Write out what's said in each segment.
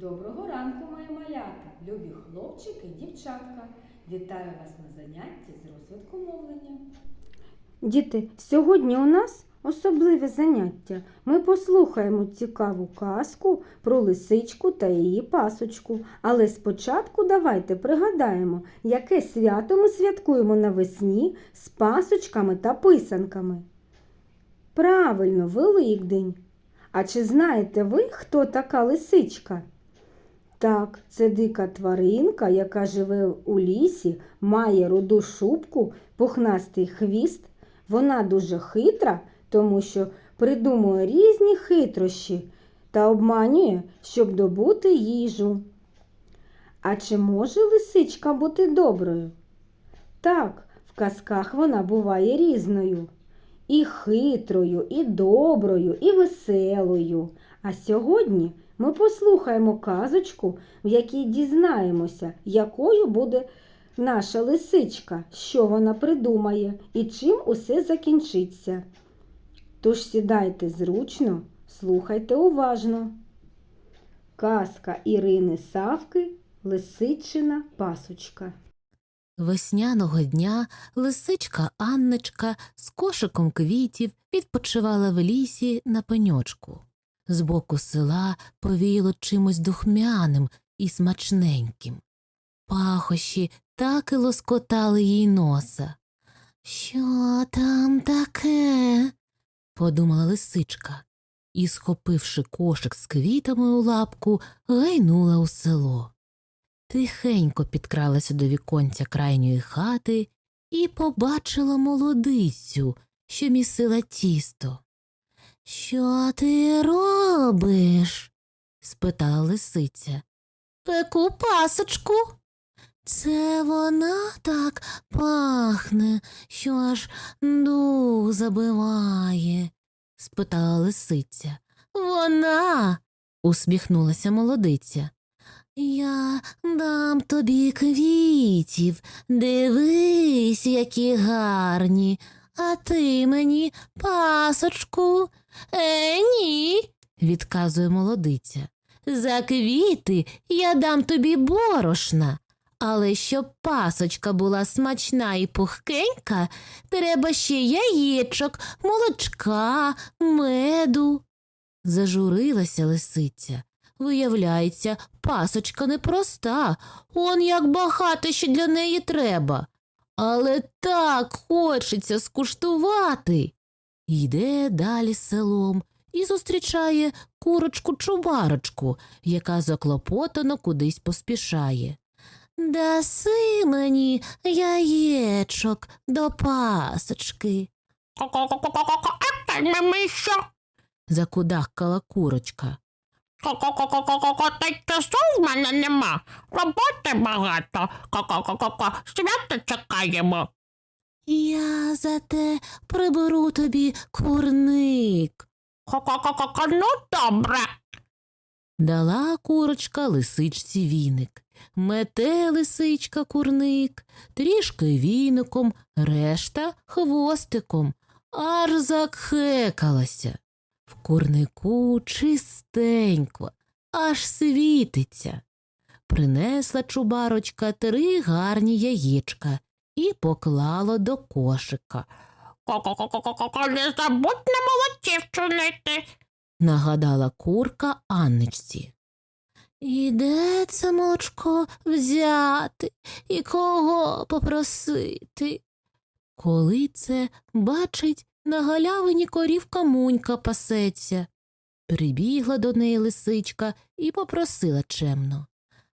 Доброго ранку, мої малята, любі хлопчики, дівчатка. Вітаю вас на занятті з розвитку мовлення. Діти, сьогодні у нас особливе заняття. Ми послухаємо цікаву казку про лисичку та її пасочку. Але спочатку давайте пригадаємо, яке свято ми святкуємо навесні з пасочками та писанками. Правильно, Великдень. А чи знаєте ви, хто така лисичка? Так, це дика тваринка, яка живе у лісі, має руду шубку, пухнастий хвіст. Вона дуже хитра, тому що придумує різні хитрощі та обманює, щоб добути їжу. А чи може лисичка бути доброю? Так, в казках вона буває різною. І хитрою, і доброю, і веселою. А сьогодні ми послухаємо казочку, в якій дізнаємося, якою буде наша лисичка, що вона придумає і чим усе закінчиться. Тож сідайте зручно, слухайте уважно. Казка Ірини Савки Лисичина пасочка. Весняного дня лисичка Анночка з кошиком квітів відпочивала в лісі на пеньочку. Збоку села повіяло чимось духмяним і смачненьким. Пахощі так і лоскотали їй носа. Що там таке? подумала лисичка і, схопивши кошик з квітами у лапку, гайнула у село тихенько підкралася до віконця крайньої хати і побачила молодицю, що місила тісто. Що ти робиш? спитала лисиця. Пеку пасочку. Це вона так пахне, що аж дух забиває? спитала лисиця. Вона. усміхнулася молодиця. Я дам тобі квітів, дивись, які гарні, а ти мені пасочку. Е, ні, відказує молодиця. За квіти я дам тобі борошна, але щоб пасочка була смачна і пухкенька, треба ще яєчок, молочка, меду. Зажурилася лисиця. Виявляється, пасочка непроста, он як багато ще для неї треба. Але так хочеться скуштувати. Йде далі селом і зустрічає курочку чубарочку, яка заклопотано кудись поспішає. Даси мені яєчок до пасочки, закудахкала курочка. Та й часу в мене нема. Роботи багато. Ко-ко-ко-ко, свято чекаємо. Я зате приберу тобі курник. Ко-ко-ко-ко, ну добре. Дала курочка лисичці віник. Мете лисичка курник, трішки віником, решта хвостиком, аж закхекалася. В курнику чистенько, аж світиться. Принесла чубарочка три гарні яєчка і поклала до кошика. Ко-ко-ко-ко-ко, не забудь на молодці вчинити. нагадала курка Анничці. І де це молочко взяти і кого попросити? Коли це бачить, на галявині корівка мунька пасеться. Прибігла до неї лисичка і попросила чемно.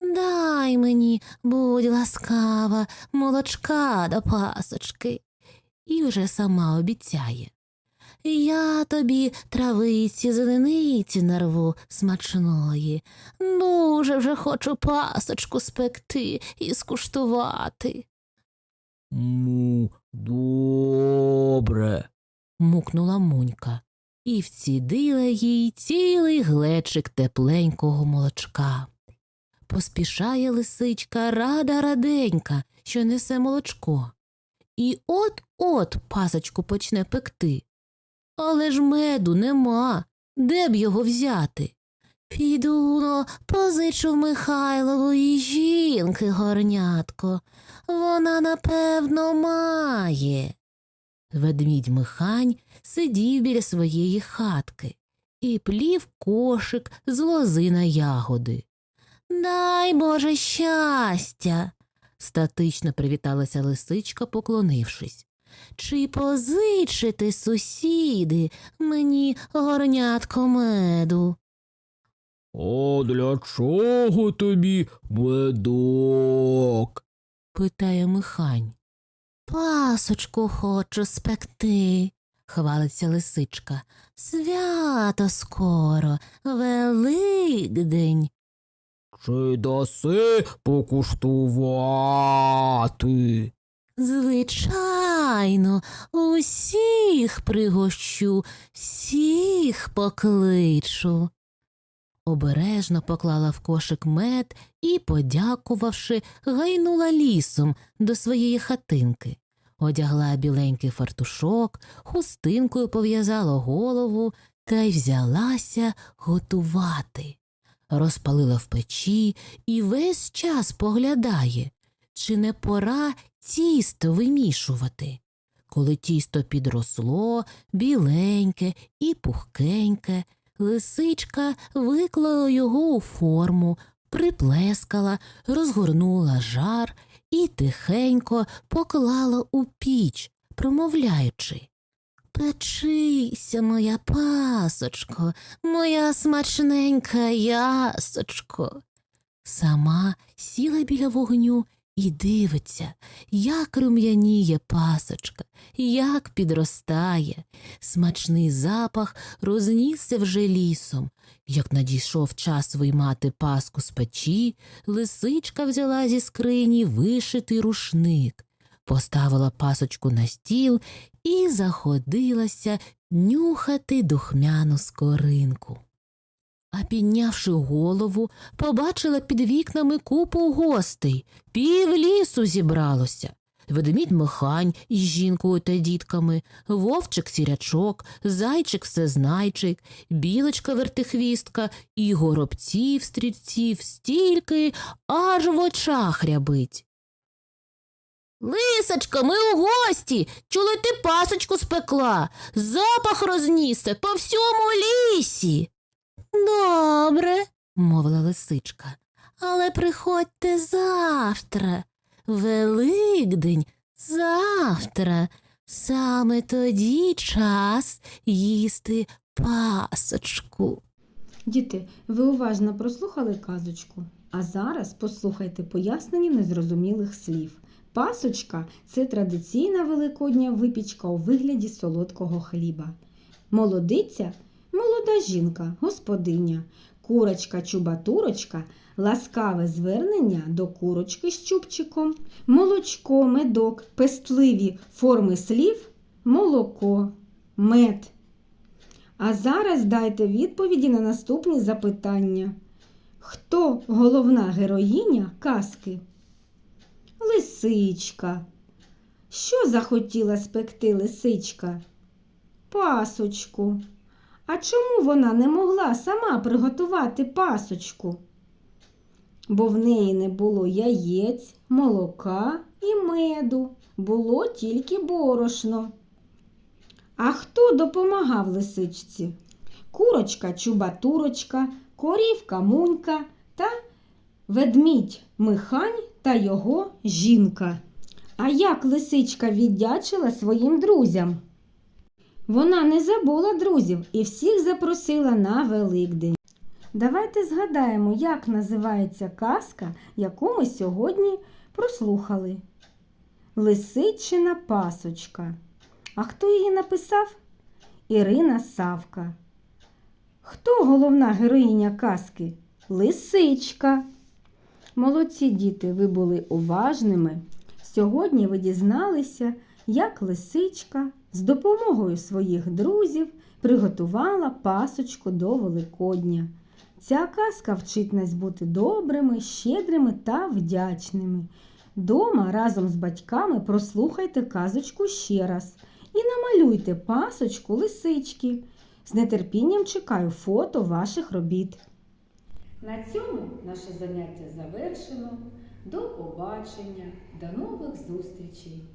Дай мені, будь ласкава, молочка до пасочки. І вже сама обіцяє. Я тобі травиці зелениці нарву смачної. Дуже вже хочу пасочку спекти і скуштувати. Му, добре. Мукнула мунька і вцідила їй цілий глечик тепленького молочка. Поспішає лисичка рада раденька, що несе молочко. І от-от пасочку почне пекти. Але ж меду нема, де б його взяти? Піду но позичу Михайлової жінки горнятко. Вона, напевно, має. Ведмідь Михань сидів біля своєї хатки і плів кошик з лози на ягоди. Дай Боже щастя. статично привіталася лисичка, поклонившись. Чи позичите, сусіди, мені горнятко меду? А для чого тобі медок? питає Михань. Пасочку хочу спекти, хвалиться лисичка. Свято скоро, Великдень. Чи даси покуштувати? Звичайно, усіх пригощу, всіх покличу. Обережно поклала в кошик мед і, подякувавши, гайнула лісом до своєї хатинки. Одягла біленький фартушок, хустинкою пов'язала голову та й взялася готувати. Розпалила в печі і весь час поглядає, чи не пора тісто вимішувати. Коли тісто підросло, біленьке і пухкеньке, лисичка виклала його у форму, приплескала, розгорнула жар і тихенько поклала у піч, промовляючи. Печися, моя пасочко, моя смачненька ясочко. Сама сіла біля вогню і дивиться, як рум'яніє пасочка, як підростає. Смачний запах рознісся вже лісом. Як надійшов час виймати паску з печі, лисичка взяла зі скрині вишитий рушник, поставила пасочку на стіл і заходилася нюхати духмяну скоринку. А піднявши голову, побачила під вікнами купу гостей, пів лісу зібралося. Ведмідь Михань із жінкою та дітками, вовчик сірячок, зайчик всезнайчик, білочка вертихвістка і горобців стрільців стільки, аж в очах рябить. Лисочка, ми у гості. Чули ти пасочку спекла. Запах рознісся по всьому лісі. Добре, мовила лисичка, але приходьте завтра. Великдень завтра. Саме тоді час їсти пасочку. Діти, ви уважно прослухали казочку, а зараз послухайте пояснення незрозумілих слів. Пасочка це традиційна великодня випічка у вигляді солодкого хліба. Молодиця молода жінка, господиня, курочка чубатурочка ласкаве звернення до курочки з чубчиком, молочко, медок, пестливі форми слів, молоко, мед. А зараз дайте відповіді на наступні запитання. Хто головна героїня казки? Лисичка. Що захотіла спекти лисичка? Пасочку. А чому вона не могла сама приготувати пасочку? Бо в неї не було яєць, молока і меду, було тільки борошно. А хто допомагав лисичці? Курочка чубатурочка, корівка мунька та ведмідь Михань та його жінка. А як лисичка віддячила своїм друзям? Вона не забула друзів і всіх запросила на Великдень. Давайте згадаємо, як називається казка, яку ми сьогодні прослухали. Лисичина пасочка. А хто її написав? Ірина Савка. Хто головна героїня казки? Лисичка. Молодці діти, ви були уважними. Сьогодні ви дізналися, як лисичка з допомогою своїх друзів приготувала пасочку до Великодня. Ця казка вчить нас бути добрими, щедрими та вдячними. Дома разом з батьками прослухайте казочку ще раз і намалюйте пасочку лисички. З нетерпінням чекаю фото ваших робіт. На цьому наше заняття завершено. До побачення, до нових зустрічей!